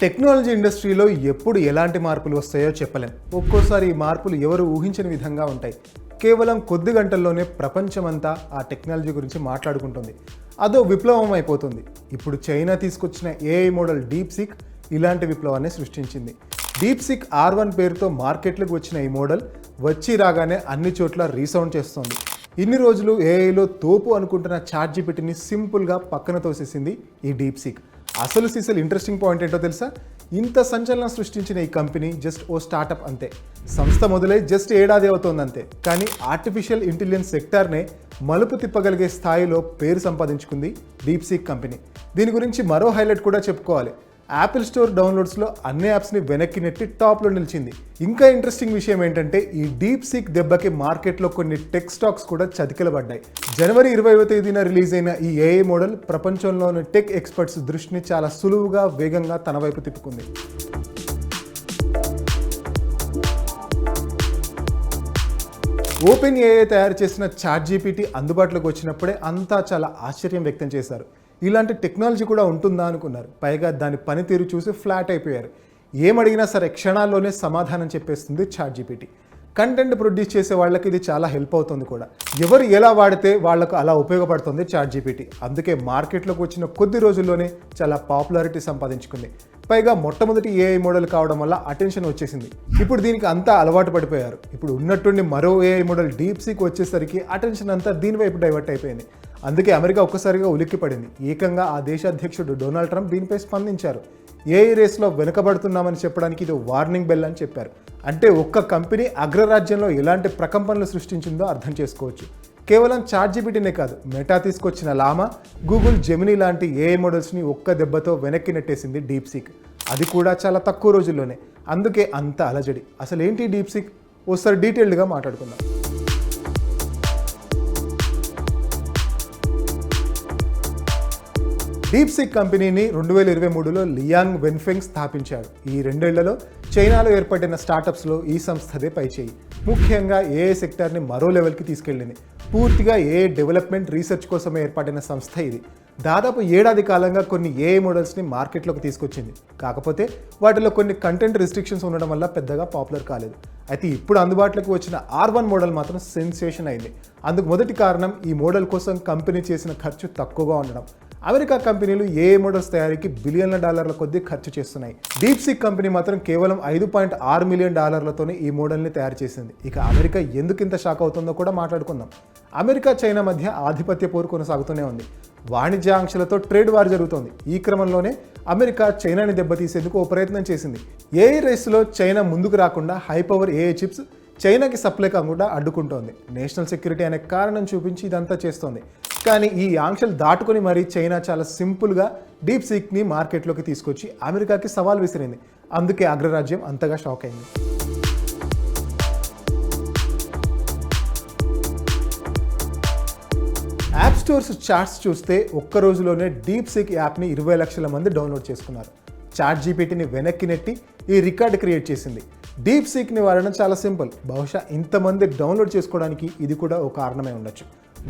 Technology ఇండస్ట్రీలో ఎప్పుడు ఎలాంటి మార్పులు వస్తాయో చెప్పలేం. ఒక్కోసారి ఈ మార్పులు ఎవరు ఊహించని విధంగా ఉంటాయి. కేవలం కొద్ది గంటల్లోనే ప్రపంచమంతా ఆ టెక్నాలజీ గురించి మాట్లాడుకుంటుంది. అదో విప్లవం అయిపోతుంది. ఇప్పుడు చైనా తీసుకొచ్చిన ఏఐ మోడల్ డీప్ సిక్ ఇలాంటి విప్లవాన్ని సృష్టించింది. డీప్ సిక్ ఆర్ వన్ పేరుతో మార్కెట్లోకి వచ్చిన ఈ మోడల్ వచ్చి రాగానే అన్ని చోట్ల రీసౌండ్ చేస్తోంది. ఇన్ని రోజులు ఏఐలో తోపు అనుకుంటున్న చాట్ జీపీటీని సింపుల్గా పక్కన తోసేసింది ఈ డీప్ సిక్ అసలు సిసలు ఇంట్రెస్టింగ్ పాయింట్ ఏంటో తెలుసా? ఇంత సంచలనం సృష్టించిన ఈ కంపెనీ జస్ట్ ఓ స్టార్టప్ అంతే. సంస్థ మొదలై జస్ట్ ఏడాది అవుతోంది అంతే కానీ ఆర్టిఫిషియల్ ఇంటెలిజెన్స్ సెక్టార్నే మలుపు తిప్పగలిగే స్థాయిలో పేరు సంపాదించుకుంది డీప్ సీక్ కంపెనీ దీని గురించి మరో హైలైట్ కూడా చెప్పుకోవాలి. యాపిల్ స్టోర్ డౌన్లోడ్స్లో అన్ని యాప్స్ని వెనక్కి నెట్టి టాప్లో నిలిచింది. ఇంకా ఇంట్రెస్టింగ్ విషయం ఏంటంటే ఈ డీప్ సీక్ దెబ్బకి మార్కెట్లో కొన్ని టెక్ స్టాక్స్ కూడా చతికిలబడ్డాయి. జనవరి ఇరవైవ తేదీన రిలీజ్ అయిన ఈ ఏఐ మోడల్ ప్రపంచంలోని టెక్ ఎక్స్పర్ట్స్ దృష్టిని చాలా సులువుగా వేగంగా తన వైపు తిప్పుకుంది. ఓపెన్ ఏఐ తయారు చేసిన చాట్ జీపీటీ అందుబాటులోకి వచ్చినప్పుడే అంతా చాలా ఆశ్చర్యం వ్యక్తం చేశారు. ఇలాంటి టెక్నాలజీ కూడా ఉంటుందా అనుకున్నారు. పైగా దాని పనితీరు చూసి ఫ్లాట్ అయిపోయారు. ఏమడిగినా సరే క్షణాల్లోనే సమాధానం చెప్పేస్తుంది చాట్ జీపీటీ కంటెంట్ ప్రొడ్యూస్ చేసే వాళ్ళకి ఇది చాలా హెల్ప్ అవుతుంది కూడా. ఎవరు ఎలా వాడితే వాళ్ళకు అలా ఉపయోగపడుతుంది చాట్ జీపీటీ అందుకే మార్కెట్లోకి వచ్చిన కొద్ది రోజుల్లోనే చాలా పాపులారిటీ సంపాదించుకుంది. పైగా మొట్టమొదటి ఏఐ మోడల్ కావడం వల్ల అటెన్షన్ వచ్చేసింది. ఇప్పుడు దీనికి అంతా అలవాటు పడిపోయారు. ఇప్పుడు ఉన్నట్టుండి మరో ఏఐ మోడల్ డీప్ సీక్ వచ్చేసరికి అటెన్షన్ అంతా దీని వైపు డైవర్ట్ అయిపోయింది. అందుకే అమెరికా ఒక్కసారిగా ఉలిక్కిపడింది. ఏకంగా ఆ దేశ అధ్యక్షుడు డొనాల్డ్ ట్రంప్ దీనిపై స్పందించారు. ఏ రేస్లో వెనుకబడుతున్నామని చెప్పడానికి ఇది వార్నింగ్ బెల్ అని చెప్పారు. అంటే ఒక్క కంపెనీ అగ్రరాజ్యంలో ఎలాంటి ప్రకంపనలు సృష్టించిందో అర్థం చేసుకోవచ్చు. కేవలం చాట్ జీబీటీనే కాదు మెటా తీసుకొచ్చిన లామా గూగుల్ జెమినీ లాంటి ఏఐ మోడల్స్ని ఒక్క దెబ్బతో వెనక్కి నెట్టేసింది డీప్ సీక్ అది కూడా చాలా తక్కువ రోజుల్లోనే. అందుకే అంత అలజడి. అసలు ఏంటి డీప్ సీక్ ఒకసారి డీటెయిల్డ్గా మాట్లాడుకుందాం. డీప్ సిక్ కంపెనీని రెండు వేల ఇరవై మూడులో లియాంగ్ వెన్ఫెంగ్ స్థాపించాడు. ఈ రెండేళ్ళలో చైనాలో ఏర్పడిన స్టార్టప్స్లో ఈ సంస్థదే పైచేయి. ముఖ్యంగా ఏ సెక్టార్ని మరో లెవెల్కి తీసుకెళ్ళింది. పూర్తిగా ఏ డెవలప్మెంట్ రీసెర్చ్ కోసం ఏర్పడిన సంస్థ ఇది. దాదాపు ఏడాది కాలంగా కొన్ని ఏ మోడల్స్ని మార్కెట్లోకి తీసుకొచ్చింది. కాకపోతే వాటిలో కొన్ని కంటెంట్ రిస్ట్రిక్షన్స్ ఉండడం వల్ల పెద్దగా పాపులర్ కాలేదు. అయితే ఇప్పుడు అందుబాటులోకి వచ్చిన ఆర్ వన్ మోడల్ మాత్రం సెన్సేషన్ అయింది. అందుకు మొదటి కారణం ఈ మోడల్ కోసం కంపెనీ చేసిన ఖర్చు తక్కువగా ఉండడం. అమెరికా కంపెనీలు ఏ మోడల్స్ తయారీకి బిలియన్ల డాలర్ల కొద్దీ ఖర్చు చేస్తున్నాయి. డీప్ సిక్ కంపెనీ మాత్రం కేవలం ఐదు పాయింట్ ఆరు మిలియన్ డాలర్లతోనే ఈ మోడల్ని తయారు చేసింది. ఇక అమెరికా ఎందుకు ఇంత షాక్ అవుతుందో కూడా మాట్లాడుకుందాం. అమెరికా చైనా మధ్య ఆధిపత్య పోరు కొనసాగుతూనే ఉంది. వాణిజ్య ఆంక్షలతో ట్రేడ్ వార్ జరుగుతోంది. ఈ క్రమంలోనే అమెరికా చైనాని దెబ్బతీసేందుకు ఓ ప్రయత్నం చేసింది. ఏఐ రేస్లో చైనా ముందుకు రాకుండా హై పవర్ ఏఐ చిప్స్ చైనాకి సప్లై కాకుండా అడ్డుకుంటోంది. నేషనల్ సెక్యూరిటీ అనే కారణం చూపించి ఇదంతా చేస్తోంది. కానీ ఈ ఆంక్షలు దాటుకొని మరీ చైనా చాలా సింపుల్గా డీప్ సీక్ని మార్కెట్లోకి తీసుకొచ్చి అమెరికాకి సవాల్ విసిరింది. అందుకే అగ్రరాజ్యం అంతగా షాక్ అయింది. యాప్ స్టోర్స్ చాట్స్ చూస్తే ఒక్క రోజులోనే డీప్ సిక్ యాప్ని ఇరవై లక్షల మంది డౌన్లోడ్ చేసుకున్నారు. చాట్ జీపీటీని వెనక్కి నెట్టి ఈ రికార్డ్ క్రియేట్ చేసింది. డీప్ సీక్ నివారణ చాలా సింపుల్. బహుశా ఇంతమంది డౌన్లోడ్ చేసుకోవడానికి ఇది కూడా ఒక కారణమే ఉండొచ్చు.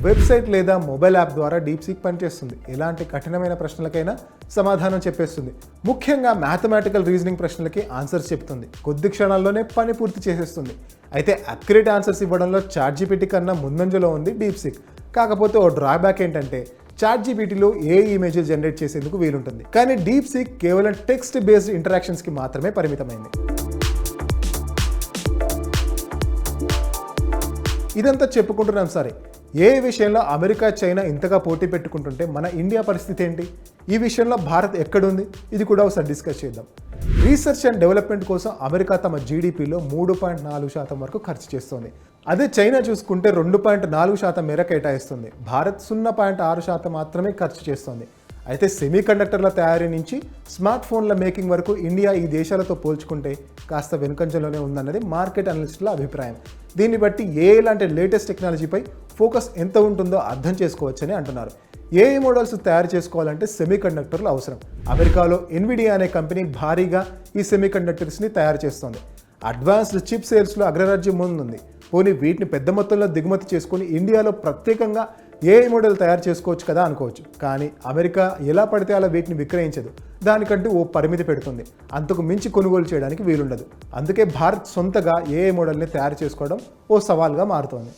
వెబ్సైట్ లేదా మొబైల్ యాప్ ద్వారా డీప్ సీక్ పనిచేస్తుంది. ఎలాంటి కఠినమైన ప్రశ్నలకైనా సమాధానం చెప్పేస్తుంది. ముఖ్యంగా మ్యాథమెటికల్ రీజనింగ్ ప్రశ్నలకి ఆన్సర్స్ చెప్తుంది. కొద్ది క్షణాల్లోనే పని పూర్తి చేసేస్తుంది. అయితే అక్యురేట్ ఆన్సర్స్ ఇవ్వడంలో చాట్ జీపీటీ కన్నా ముందంజలో ఉంది డీప్ సీక్. కాకపోతే ఓ డ్రాబ్యాక్ ఏంటంటే చాట్ జీబీటీలో ఏ ఇమేజెస్ జనరేట్ చేసేందుకు వీలుంటుంది. కానీ డీప్ సీక్ కేవలం టెక్స్ట్ బేస్డ్ ఇంటరాక్షన్స్కి మాత్రమే పరిమితమైంది. ఇదంతా చెప్పుకుంటున్నాం సరే. ఏ విషయంలో అమెరికా చైనా ఇంతగా పోటీ పెట్టుకుంటుంటే మన ఇండియా పరిస్థితి ఏంటి? ఈ విషయంలో భారత్ ఎక్కడుంది? ఇది కూడా ఒకసారి డిస్కస్ చేద్దాం. రీసెర్చ్ అండ్ డెవలప్మెంట్ కోసం అమెరికా తమ జీడిపిలో మూడు పాయింట్ నాలుగు శాతం వరకు ఖర్చు చేస్తోంది. అదే చైనా చూసుకుంటే రెండు పాయింట్ నాలుగు శాతం మేర కేటాయిస్తుంది. భారత్ సున్నా పాయింట్ ఆరు శాతం మాత్రమే ఖర్చు చేస్తోంది. అయితే సెమీ కండక్టర్ల తయారీ నుంచి స్మార్ట్ ఫోన్ల మేకింగ్ వరకు ఇండియా ఈ దేశాలతో పోల్చుకుంటే కాస్త వెనుకంజలోనే ఉందన్నది మార్కెట్ అనలిస్టుల అభిప్రాయం. దీన్ని బట్టి ఏ లాంటి లేటెస్ట్ టెక్నాలజీపై ఫోకస్ ఎంత ఉంటుందో అర్థం చేసుకోవచ్చని అంటున్నారు. ఏ మోడల్స్ తయారు చేసుకోవాలంటే సెమీ కండక్టర్లు అవసరం. అమెరికాలో ఎన్విడియా అనే కంపెనీ భారీగా ఈ సెమీ కండక్టర్స్ని తయారు చేస్తోంది. అడ్వాన్స్డ్ చిప్ సేల్స్లో అగ్రరాజ్యం ముందుంది. పోనీ వీటిని పెద్ద మొత్తంలో దిగుమతి చేసుకుని ఇండియాలో ప్రత్యేకంగా ఏఐ మోడల్ తయారు చేసుకోవచ్చు కదా అనుకోవచ్చు. కానీ అమెరికా ఎలా పడితే అలా వీటిని విక్రయించదు. దానికంటూ ఓ పరిమితి పెడుతుంది. అంతకు మించి కొనుగోలు చేయడానికి వీలుండదు. అందుకే భారత్ సొంతగా ఏఐ మోడల్ని తయారు చేసుకోవడం ఓ సవాల్గా మారుతోంది.